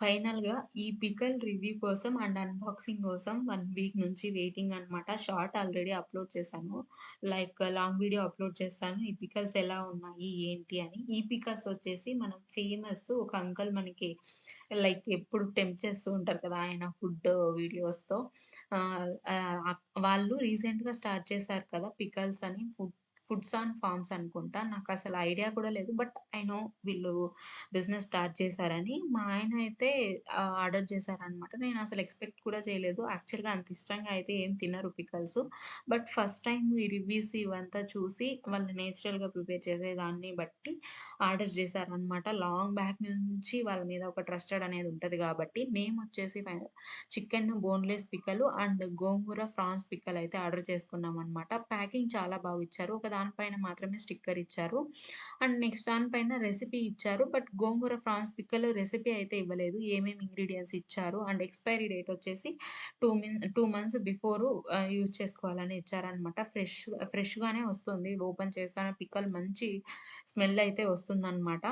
ఫైనల్‌గా ఈ pickle review కోసం అండ్ అన్బాక్సింగ్ కోసం వన్ వీక్ నుంచి వెయిటింగ్ అనమాట. షార్ట్ ఆల్రెడీ అప్‌లోడ్ చేశాను. లైక్ లాంగ్ వీడియో అప్‌లోడ్ చేస్తాను. ఈ పికల్స్ ఎలా ఉన్నాయి? ఏంటి? అని. ఈ పికల్స్ వచ్చేసి మనం ఫేమస్ ఒక అంకల్ మనకి లైక్ ఎప్పుడు టెంప్ట్ చేస్తూ ఉంటారు కదా! ఆయన ఫుడ్ వీడియోస్‌తో. వాళ్ళు రీసెంట్‌గా స్టార్ట్ చేశారు కదా! పికల్స్ అని ఫుడ్ ఫుడ్స్ ఆన్ ఫార్మ్స్ అనుకుంటా. నాకు అసలు ఐడియా కూడా లేదు. బట్ ఐ నో వీళ్ళు బిజినెస్ స్టార్ట్ చేశారని. మా ఆయన అయితే ఆర్డర్ చేశారనమాట. నేను అసలు ఎక్స్‌పెక్ట్ కూడా చేయలేదు. యాక్చువల్‌గా అంత ఇష్టంగా అయితే ఏం తినరు పికల్స్. బట్ ఫస్ట్ టైం ఈ రివ్యూస్ ఇవంతా చూసి వాళ్ళు నేచురల్‌గా ప్రిపేర్ చేసేదాన్ని బట్టి ఆర్డర్ చేశారనమాట. లాంగ్ బ్యాక్ నుంచి వాళ్ళ మీద ఒక ట్రస్టెడ్ అనేది ఉంటుంది కాబట్టి మేము వచ్చేసి చికెన్ బోన్‌లెస్ పికలు అండ్ గోంగూర ఫ్రాన్స్ పిక్కలు అయితే ఆర్డర్ చేసుకున్నాం అనమాట ప్యాకింగ్ చాలా బాగా ఇచ్చారు. ఒక దాని పైన మాత్రమే స్టిక్కర్ ఇచ్చారు. అండ్ నెక్స్ట్ దాని పైన రెసిపీ ఇచ్చారు. బట్ గోంగూర ఫ్రాన్స్ పిక్కలు రెసిపీ అయితే ఇవ్వలేదు. ఏమేమి ఇంగ్రీడియంట్స్ ఇచ్చారు అండ్ ఎక్స్‌పైరీ డేట్ వచ్చేసి two min two months before use చేసుకోవాలని ఇచ్చారనమాట. ఫ్రెష్ ఫ్రెష్‌గానే వస్తుంది. ఓపెన్ చేస్తాను పిక్కలు మంచి స్మెల్ అయితే వస్తుందనమాట.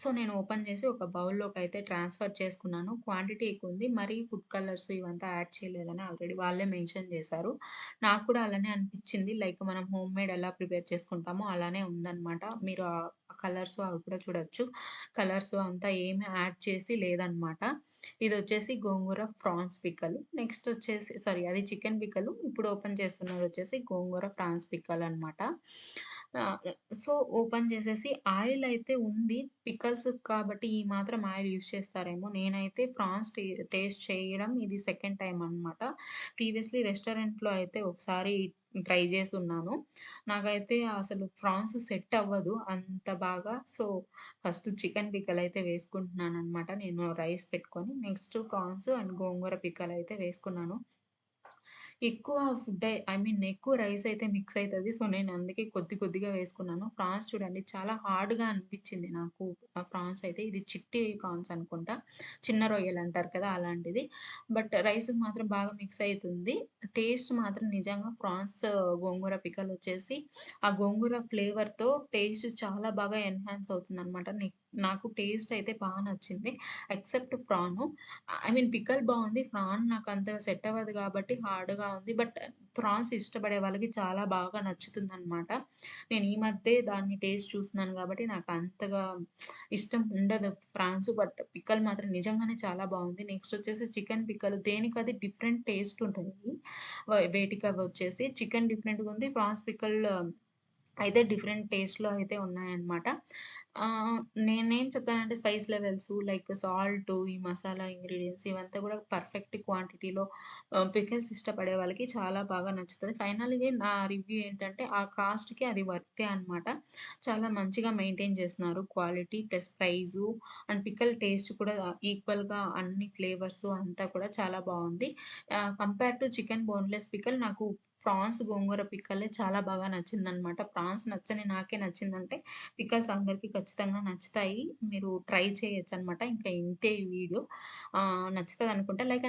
సో, నేను ఓపెన్ చేసి ఒక బౌల్లోకి అయితే ట్రాన్స్‌ఫర్ చేసుకున్నాను. క్వాంటిటీ ఎక్కువ ఉంది మరీ ఫుడ్ కలర్స్ ఇవంతా యాడ్ చేయలేదని ఆల్రెడీ వాళ్ళే మెన్షన్ చేశారు. నాకు కూడా అలానే అనిపించింది లైక్ మనం హోమ్‌మేడ్ ఎలా ప్రిపేర్ చేసుకుంటామో అలానే ఉందనమాట. మీరు ఆ కలర్స్ అవి కూడా చూడొచ్చు. కలర్స్ అంతా ఏమి యాడ్ చేసి లేదనమాట. ఇది వచ్చేసి గోంగూర ఫ్రాన్స్ పిక్కలు నెక్స్ట్ వచ్చేసి సారీ అది చికెన్ పిక్కలు ఇప్పుడు ఓపెన్ చేస్తున్నదొచ్చేసి గోంగూర ఫ్రాన్స్ పిక్కలు అనమాట. సో, ఓపెన్ చేసేసి ఆయిల్ అయితే ఉంది. పికల్స్ కాబట్టి ఈ మాత్రం ఆయిల్ యూజ్ చేస్తారేమో. నేనైతే ఫ్రాన్స్ టే టేస్ట్ చేయడం ఇది సెకండ్ టైం అనమాట. ప్రీవియస్‌లీ రెస్టారెంట్‌లో అయితే ఒకసారి ట్రై చేసున్నాను. నాకైతే అసలు ఫ్రాన్స్ సెట్ అవ్వదు అంత బాగా. సో, ఫస్ట్ చికెన్ పికల్ అయితే వేసుకుంటున్నాను అనమాట నేను రైస్ పెట్టుకొని next prawns and gongura pickle అయితే వేసుకున్నాను. ఎక్కువ ఫుడ్ ఐ ఐ మీన్ ఎక్కువ రైస్ అయితే మిక్స్ అవుతుంది సో, నేను అందుకే కొద్ది కొద్దిగా వేసుకున్నాను. ఫ్రాన్స్ చూడండి చాలా హార్డ్‌గా అనిపించింది నాకు. ఆ ఫ్రాన్స్ అయితే ఇది చిట్టి ప్రాన్స్ అనుకుంటా. చిన్న రొయ్యలు అంటారు కదా! అలాంటిది. బట్ రైస్‌కి మాత్రం బాగా మిక్స్ అవుతుంది టేస్ట్ మాత్రం నిజంగా ఫ్రాన్స్ గోంగూర పికల్ వచ్చేసి ఆ గోంగూర ఫ్లేవర్‌తో టేస్ట్ చాలా బాగా ఎన్హాన్స్ అవుతుంది అనమాట నాకు టేస్ట్ అయితే బాగా నచ్చింది. Except prawn. I mean pickle బాగుంది ప్రాన్ నాకు అంతగా సెట్ అవ్వదు కాబట్టి హార్డ్‌గా ఉంది. బట్ ప్రాన్స్ ఇష్టపడే వాళ్ళకి చాలా బాగా నచ్చుతుంది అనమాట నేను ఈ మధ్య దాన్ని టేస్ట్ చూస్తున్నాను కాబట్టి నాకు అంతగా ఇష్టం ఉండదు ఫ్రాన్స్. బట్ పిక్కలు మాత్రం నిజంగానే చాలా బాగుంది నెక్స్ట్ వచ్చేసి చికెన్ పిక్కలు దేనికది డిఫరెంట్ టేస్ట్ ఉంటుంది వేటికి అవి వచ్చేసి చికెన్ డిఫరెంట్‌గా ఉంది. ఫ్రాన్స్ పిక్కల్ అయితే డిఫరెంట్ టేస్ట్‌లో అయితే ఉన్నాయన్నమాట. ఆహ్, నేనేం చెప్తానంటే స్పైస్ లెవెల్స్ లైక్ సాల్ట్, ఈ మసాలా ఇంగ్రీడియెంట్స్ ఇవంతా కూడా పర్ఫెక్ట్ క్వాంటిటీలో ఆహ్, పికిల్స్ ఇష్టపడే వాళ్ళకి చాలా బాగా నచ్చుతది. ఫైనల్‌గా నా రివ్యూ ఏంటంటే ఆ కాస్ట్‌కి అది వర్తే అనమాట. చాలా మంచిగా మెయింటైన్ చేస్తున్నారు. Quality plus price and pickle taste కూడా ఈక్వల్‌గా అన్ని ఫ్లేవర్స్ అంతా కూడా చాలా బావుంది. ఆహ్, compare to chicken boneless pickle నాకు ప్రాన్స్ గోంగూర పిక్కలే చాలా బాగా నచ్చిందనమాట. ప్రాన్స్ నచ్చని నాకే నచ్చిందంటే పిక్కల్స్ అందరికీ ఖచ్చితంగా నచ్చుతాయి. మీరు ట్రై చేయొచ్చు అనమాట ఇంకా ఇంతే వీడియో. నచ్చుతుంది అనుకుంటే లైక్